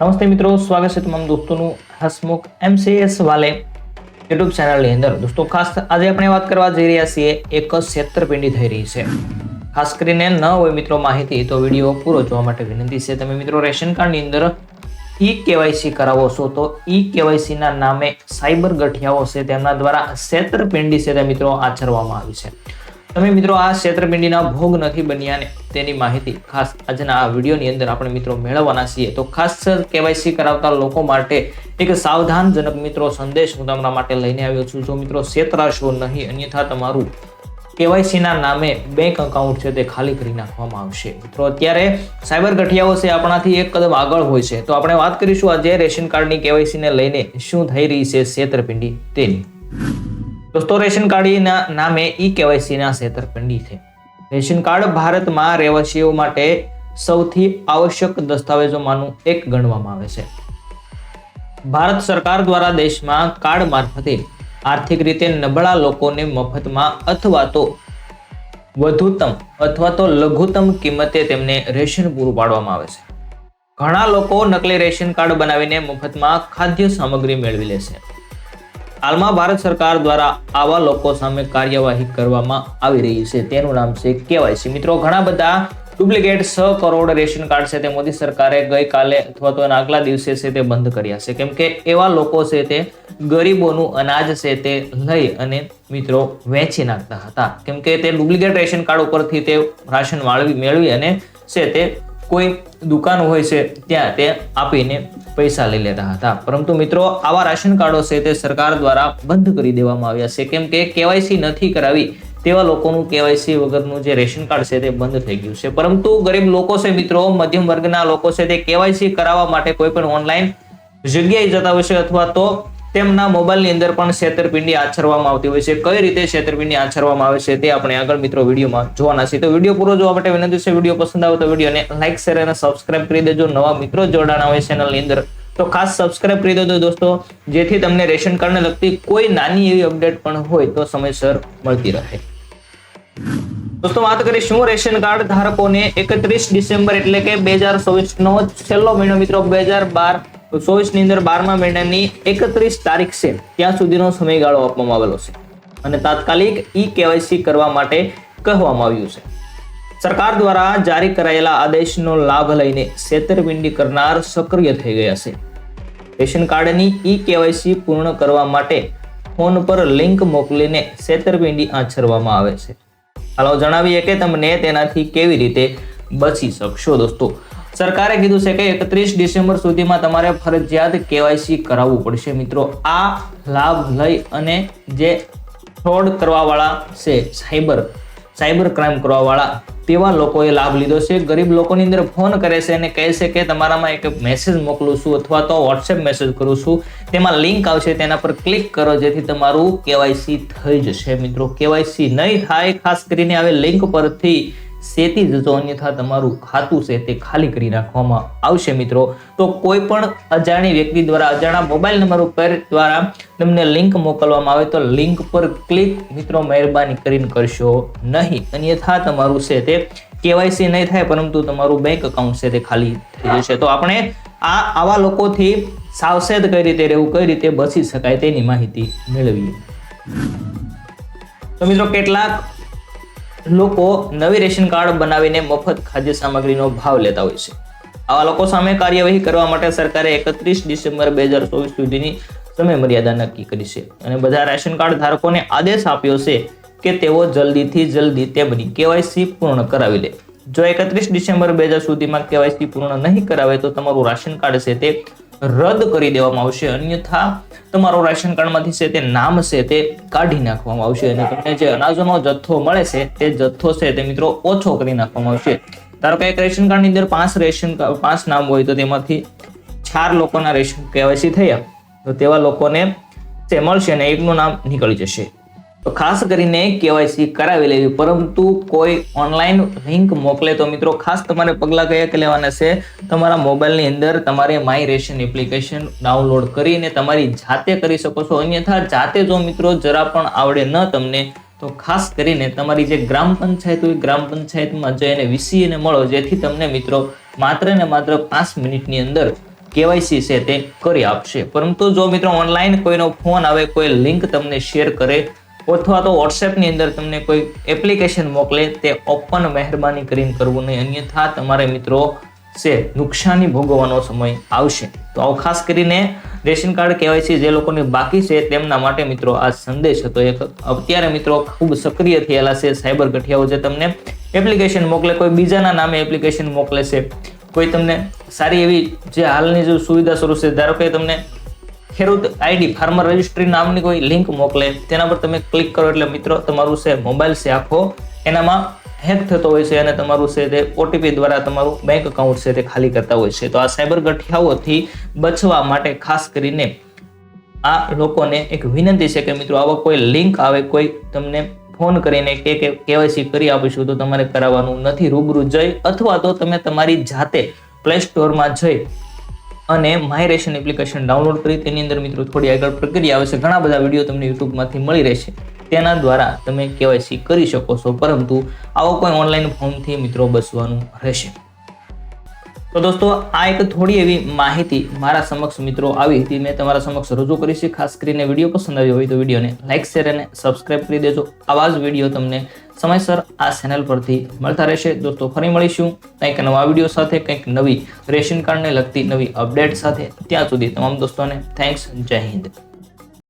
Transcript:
નમસ્તે મિત્રો, સ્વાગત છે તમામ દોસ્તોનું હસમુખ એમસીએસ વાલે યુટ્યુબ ચેનલની અંદર. દોસ્તો, ખાસ આજે આપણે વાત કરવા જઈ રહ્યા છીએ, એક છેતરપિંડી થઈ રહી છે. ખાસ કરીને ન હોય મિત્રો માહિતી, તો વીડિયો પૂરો જોવા માટે વિનંતી છે. તમે મિત્રો રેશન કાર્ડની અંદર ઈ કેવાયસી કરાવો છો, તો ઈ કેવાયસીના નામે સાયબર ગઠિયાઓ છે, તેમના દ્વારા છેતરપિંડી છે તે મિત્રો આચરવામાં આવી છે. તમે મિત્રો આ છેતરપિંડીના ભોગ નથી બન્યા ને તેની માહિતી ખાસ આજના આ વિડીયોની અંદર આપણે મિત્રો મેળવવાના છીએ. તો ખાસ કેવાયસી કરાવતા લોકો માટે એક સાવધાનજનક મિત્રો સંદેશ હું તમારા માટે લઈને આવ્યો છું. જો મિત્રો છેતરાશો નહીં, અન્યથા તમારું કેવાયસીના નામે બેંક અકાઉન્ટ છે તે ખાલી કરી નાખવામાં આવશે. મિત્રો, અત્યારે સાયબર ગઠિયાઓ છે આપણાથી એક કદમ આગળ હોય છે. તો આપણે વાત કરીશું આજે રેશન કાર્ડની કેવાયસીને લઈને શું થઈ રહી છે છેતરપિંડી તેની. દોસ્તો, રેશન કાર્ડના નામે ઈ કેવાયસીના છેતરપિંડી છે. રેશન કાર્ડ ભારતમાં રહેવાસીઓ માટે સૌથી આવશ્યક દસ્તાવેજોમાંનું એક ગણવામાં આવે છે. ભારત સરકાર દ્વારા દેશમાં કાર્ડ મારફતે આર્થિક રીતે નબળા લોકોને મફતમાં અથવા તો વધુતમ અથવા તો લઘુત્તમ કિંમતે તેમને રેશન પૂરું પાડવામાં આવે છે. ઘણા લોકો નકલી રેશન કાર્ડ બનાવીને મફતમાં ખાદ્ય સામગ્રી મેળવી લે છે. હાલમાં ભારત સરકાર દ્વારા આવા લોકો સામે કાર્યવાહી કરવામાં આવી રહી છે. તેનું નામ છે કેવાયસી. મિત્રો, ઘણા બધા ડુપ્લિકેટ છ કરોડ રેશન કાર્ડ છે તે મોદી સરકારે ગઈકાલે અથવા તો આગલા દિવસે છે તે બંધ કર્યા છે. કેમ કે એવા લોકો છે તે ગરીબોનું અનાજ છે તે લઈ અને મિત્રો વેચી નાખતા હતા. કેમ કે તે ડુપ્લિકેટ રેશન કાર્ડ ઉપરથી તે રાશન વાળવી મેળવી અને છે તે કોઈ દુકાન હોય છે, ત્યાં તે આપીને પૈસા લઈ લેતા હતા. પરંતુ મિત્રો, આવા રાશન કાર્ડો છે તે સરકાર દ્વારા બંધ કરી દેવામાં આવ્યા છે. કેમ કે કેવાયસી નથી કરાવી તેવા લોકોનું કેવાયસી વગરનું જે રેશન કાર્ડ છે તે બંધ થઈ ગયું છે. પરંતુ ગરીબ લોકો છે મિત્રો, મધ્યમ વર્ગના લોકો છે તે કેવાયસી કરાવવા માટે કોઈ પણ ઓનલાઈન જગ્યાએ જતા હોય છે અથવા તો તેમના મોબાઈલની અંદર પણ છેતરપિંડી આચરવામાં આવતી હોય છે. કઈ રીતે છેતરપિંડી આચરવામાં આવે છે તે આપણે આગળ મિત્રો વિડીયોમાં જોવાના છે. તો વીડિયો પૂરો જોવા માટે વિનંતી છે, વીડિયો પસંદ આવે તો વિડીયોને લાઈક શેર અને સબસ્ક્રાઇબ કરી દેજો. નવા મિત્રો જોડાણા હોય ચેનલની અંદર. તો ખાસ સબસ્ક્રાઇબ કરી દેજો દોસ્તો, જેથી તમને રેશન કાર્ડને લગતી કોઈ નાની એવી અપડેટ પણ હોય તો સમયસર મળતી રહે. દોસ્તો, વાત કરીશું રેશન કાર્ડ ધારકોને એકત્રીસ ડિસેમ્બર એટલે કે બે હજાર ચોવીસ નો છેલ્લો મહિનો મિત્રો, બે હજાર બાર ચોવીસની અંદર બારમા મહિનાની એકત્રીસ તારીખ છે, ત્યાં સુધીનો સમયગાળો આપવામાં આવેલો છે. અને તાત્કાલિક ઈ કેવાયસી કરવા માટે કહેવામાં આવ્યું છે. સરકાર દ્વારા જારી કરાયેલા આદેશનો લાભ લઈને છેતરપિંડી કરનાર સક્રિય થઈ ગયા છે. રેશન કાર્ડની ઈ કેવાયસી પૂર્ણ કરવા માટે ફોન પર લિંક મોકલીને છેતરપિંડી આચરવામાં આવે છે. હાલો જણાવીએ કે તમને તેનાથી કેવી રીતે બચી શકશો દોસ્તો? સરકારે કીધું છે કે એકત્રીસ ડિસેમ્બર સુધીમાં તમારે ફરજિયાત કેવાયસી કરાવવું પડશે. મિત્રો, આ લાભ લઈ અને જે ફ્રોડ કરવાવાળા છે, સાયબર સાયબર ક્રાઇમ કરવાવાળા, તેવા લોકોએ લાભ લીધો છે. ગરીબ લોકોની અંદર ફોન કરે છે અને કહે છે કે તમારામાં એક મેસેજ મોકલું છું અથવા તો વોટ્સએપ મેસેજ કરું છું. તેમાં લિંક આવશે, તેના પર ક્લિક કરો, જેથી તમારું કેવાયસી થઈ જશે. મિત્રો, કેવાયસી નહીં થાય, ખાસ કરીને હવે લિંક પરથી સેતી જજો, અન્યથા તમારું ખાતું છે તે ખાલી કરી નાખવામાં આવશે મિત્રો. તો કોઈ પણ અજાણી વ્યક્તિ દ્વારા, અજાણા મોબાઈલ નંબર ઉપર દ્વારા તમને લિંક મોકલવામાં આવે તો લિંક પર ક્લિક મિત્રો મહેરબાની કરીને કરશો નહીં. અન્યથા તમારું છે તે કેવાયસી નહીં થાય, પરંતુ તમારું બેંક અકાઉન્ટ છે તે ખાલી થઈ જશે. તો આપણે આ આવા લોકોથી સાવચેત કઈ રીતે રહેવું, કઈ રીતે બચી શકાય તેની માહિતી મેળવીએ. તો મિત્રો, કેટલાક લોકો નવી રેશન કાર્ડ બનાવીને મફત ખાદ્ય સામગ્રીનો ભાવ લેતા હોય છે. આવા લોકો સામે કાર્યવાહી કરવા માટે સરકારે એકત્રીસ ડિસેમ્બર બે હજાર ચોવીસ સુધીની સમય મર્યાદા નક્કી કરી છે અને બધા રેશન કાર્ડ ધારકોને આદેશ આપ્યો છે કે તેઓ જલ્દીથી જલ્દી તેમની કેવાયસી પૂર્ણ કરાવી લે. જો એકત્રીસ ડિસેમ્બર બે હજાર સુધીમાં કેવાયસી પૂર્ણ નહીં કરાવે તો તમારું રાશન કાર્ડ છે તે રદ કરી દેવામાં આવશે. અન્યથા તમારો રાશન કાર્ડમાંથી છે તે નામ છે તે કાઢી નાખવામાં આવશે અને તમને જે અનાજોનો જથ્થો મળે છે તે જથ્થો છે તે મિત્રો ઓછો કરી નાખવામાં આવશે. ધારો કે એક રેશન કાર્ડની અંદર પાંચ રેશન પાંચ નામ હોય તો તેમાંથી ચાર લોકોના રેશન કેવાયસી થયા. તો તેવા લોકોને તે મળશે અને એકનું નામ નીકળી જશે. તો ખાસ કરીને કેવાયસી કરાવી લેવી. પરંતુ કોઈ ઓનલાઈન લિંક મોકલે તો મિત્રો, ખાસ તમારે પગલાં કયા કે લેવાના છે? તમારા મોબાઈલની અંદર તમારે માય રેશન એપ્લિકેશન ડાઉનલોડ કરીને તમારી જાતે કરી શકો છો. અન્યથા જાતે જો મિત્રો જરા પણ આવડે ન તમને, તો ખાસ કરીને તમારી જે ગ્રામ પંચાયત હોય, ગ્રામ પંચાયતમાં જઈને વીસીને મળો, જેથી તમને મિત્રો માત્ર ને માત્ર પાંચ મિનિટની અંદર કેવાયસી છે તે કરી આપશે. પરંતુ જો મિત્રો ઓનલાઈન કોઈનો ફોન આવે, કોઈ લિંક તમને શેર કરે અથવા તો વોટ્સએપની અંદર તમને કોઈ એપ્લિકેશન મોકલે, તે ઓપન મહેરબાની કરીને કરવું નહીં. અન્યથા તમારે મિત્રો છે, નુકસાની ભોગવવાનો સમય આવશે. તો આવું ખાસ કરીને રેશન કાર્ડ કેવાયસી જે લોકોની બાકી છે, તેમના માટે મિત્રો આ સંદેશ હતો. એક અત્યારે મિત્રો ખૂબ સક્રિય થયેલા છે સાયબર ગઠિયાઓ, જે તમને એપ્લિકેશન મોકલે, કોઈ બીજાના નામે એપ્લિકેશન મોકલે છે. કોઈ તમને સારી એવી જે હાલની જે સુવિધા શરૂ છે, ધારો કે તમને ખેડૂત આઈડી ફાર્મર રજિસ્ટ્રી નામની કોઈ લિંક મોકલે, તેના પર તમે ક્લિક કરો એટલે મિત્રો તમારું છે મોબાઈલ છે આખો. એનામાં હેક થતો હોય છે અને તમારું છે તે ઓટીપી દ્વારા તમારું બેંક એકાઉન્ટ છે તે ખાલી કરતા હોય છે. તો આ સાયબર ગઠિયાઓથી બચવા માટે ખાસ કરીને આ લોકોને એક વિનંતી છે કે મિત્રો આવા કોઈ લિંક આવે, કોઈ તમને ફોન કરીને કે કે કેવાયસી કરી આપીશું, તો તમારે કરાવવાનું નથી. રૂબરૂ જઈ અથવા તો તમે તમારી જાતે પ્લે સ્ટોરમાં જઈ અને માય રેશન એપ્લિકેશન ડાઉનલોડ કરી, તેની અંદર મિત્રો થોડી આગળ પ્રક્રિયા આવે છે ઘણા બધા વીડિયો તમને યુટ્યુબમાંથી મળી રહેશે. તેના દ્વારા તમે કેવાયસી કરી શકો છો, પરંતુ આવો કોઈ ઓનલાઈન ફોર્મથી મિત્રો બચવાનું રહેશે. તો દોસ્તો, આ એક થોડી એવી માહિતી મારા સમક્ષ મિત્રો આવી હતી. મેં તમારા સમક્ષ રજૂ કરી છે. ખાસ કરીને વીડિયો પસંદ આવ્યો હોય તો વિડીયોને લાઇક શેર અને સબસ્ક્રાઇબ કરી દેજો. આવા જ વીડિયો તમને સમયસર આ ચેનલ પરથી મળતા રહેશે. દોસ્તો, ફરી મળીશું કંઈક નવા વીડિયો સાથે, કંઈક નવી રેશન કાર્ડને લગતી નવી અપડેટ સાથે. ત્યાં સુધી તમામ દોસ્તોને થેન્ક્સ જય હિન્દ.